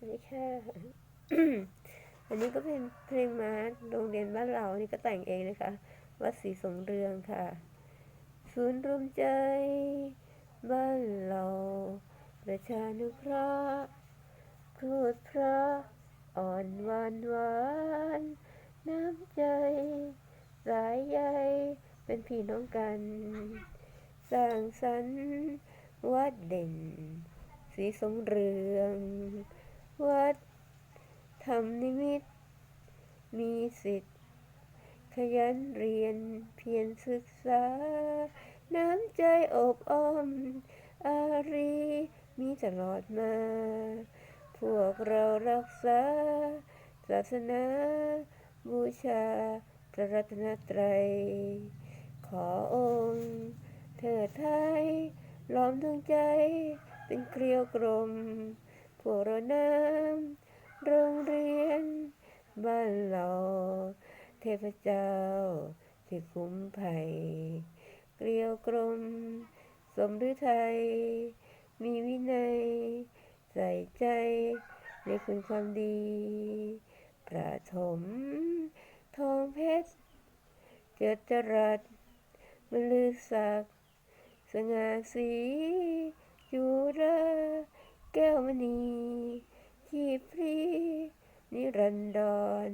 วัสดีค่ะอันนี้ก็เป็นเพลงมาร์โรงเรียนบ้านเรานี่ก็แต่งเองนะคะ วัดศรีสงเรืองค่ะ ศูนย์รวมใจ บ้านเรา ประชานุเคราะห์ครูดพระอ่อนหวานหวาน น้ำใจ สายใยเป็นพี่น้องกัน สร้างสรรค์วัดเด่น สีสงเรือง วัดธรรมนิมิต มีสิทธิ์ ขยันเรียนเพียรศึกษา น้ำใจอบอ้อม อารีมีตลอดมา พวกเรารักษา ศาสนาบูชาพระรัตนตรัย ขอองค์เถิดไทยล้อมดวงใจเป็นเกลียวกลม พวกเราน้ำโรงเรียน บ้านเราเทพเจ้าที่คุ้มภัย เกลียวกลม สมฤทัย มีวินัย ใส่ใจในคุณความดี ประถม ทองเพชรเกิดจรัสบรรลือศักสง่าสีจุรา ณีชีพรีนิรันดร